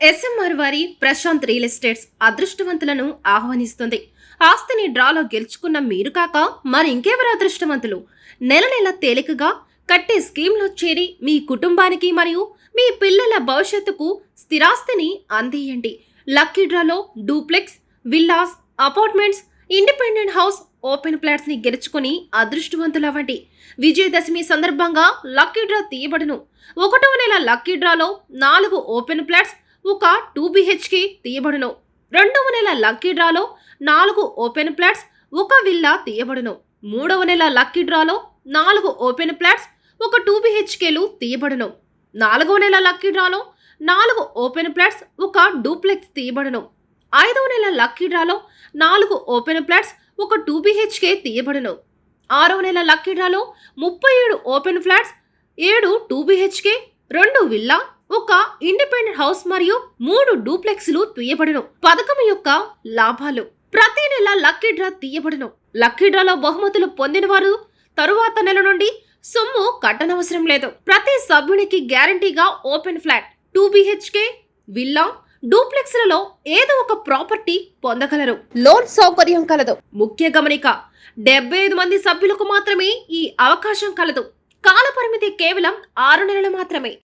SMR వారి Prashanth real estates అదృష్టవంతులను ఆహ్వానిస్తుంది. ఆస్తిని డ్రాలో గెలుచుకున్న మీరు కాక మరి ఇంకెవరు అదృష్టవంతులు? నెల నెల తేలికగా కట్టే స్కీమ్లో చేరి మీ కుటుంబానికి మరియు మీ పిల్లల భవిష్యత్తుకు స్థిరాస్తిని అందియండి. లక్కీ డ్రాలో duplex villas apartments independent house open ప్లాట్స్ని గెలుచుకుని అదృష్టవంతులవ్వండి. విజయదశమి సందర్భంగా లక్కీ డ్రా తీయబడును. ఒకటవ నెల లక్కీ డ్రాలో నాలుగు ఓపెన్ ప్లాట్స్ ఒక టూ బిహెచ్కే తీయబడును. రెండవ నెల లక్కీ డ్రాలో నాలుగు ఓపెన్ ప్లాట్స్ ఒక విల్లా తీయబడును. మూడవ నెల లక్కీ డ్రాలో నాలుగు ఓపెన్ ప్లాట్స్ ఒక టూ బిహెచ్కేలు తీయబడును. నాలుగవ నెల లక్కీ డ్రాలో నాలుగు ఓపెన్ ప్లాట్స్ ఒక డూప్లెక్స్ తీయబడును. ఐదవ నెల లక్కీ డ్రాలో నాలుగు ఓపెన్ ప్లాట్స్ ఒక టూ బిహెచ్కే తీయబడును. ఆరవ నెల లక్కీ డ్రాలో ముప్పై ఏడు ఓపెన్ ఫ్లాట్స్ ఏడు టూ బిహెచ్కే రెండు విల్లా ఒక ఇండిపెండెంట్ హౌస్ మరియు మూడు డూప్లెక్స్లు తీయబడును. పథకం యొక్క లాభాలు. ప్రతి నెల లక్కీ డ్రా తీయబడును. లక్కీ డ్రాలో బహుమతులు పొందిన వారు తరువాత నెల నుండి సొమ్ము కట్టనవసరం లేదు. ప్రతి సభ్యునికి గ్యారంటీగా open flat two BHK villa డూప్లెక్స్లలో ఏదో ఒక ప్రాపర్టీ పొందగలరు. లోన్ సౌకర్యం కలదు. ముఖ్య గమనిక డెబ్బై ఐదు మంది సభ్యులకు మాత్రమే ఈ అవకాశం కలదు. కాలపరిమితి కేవలం ఆరు నెలలు మాత్రమే.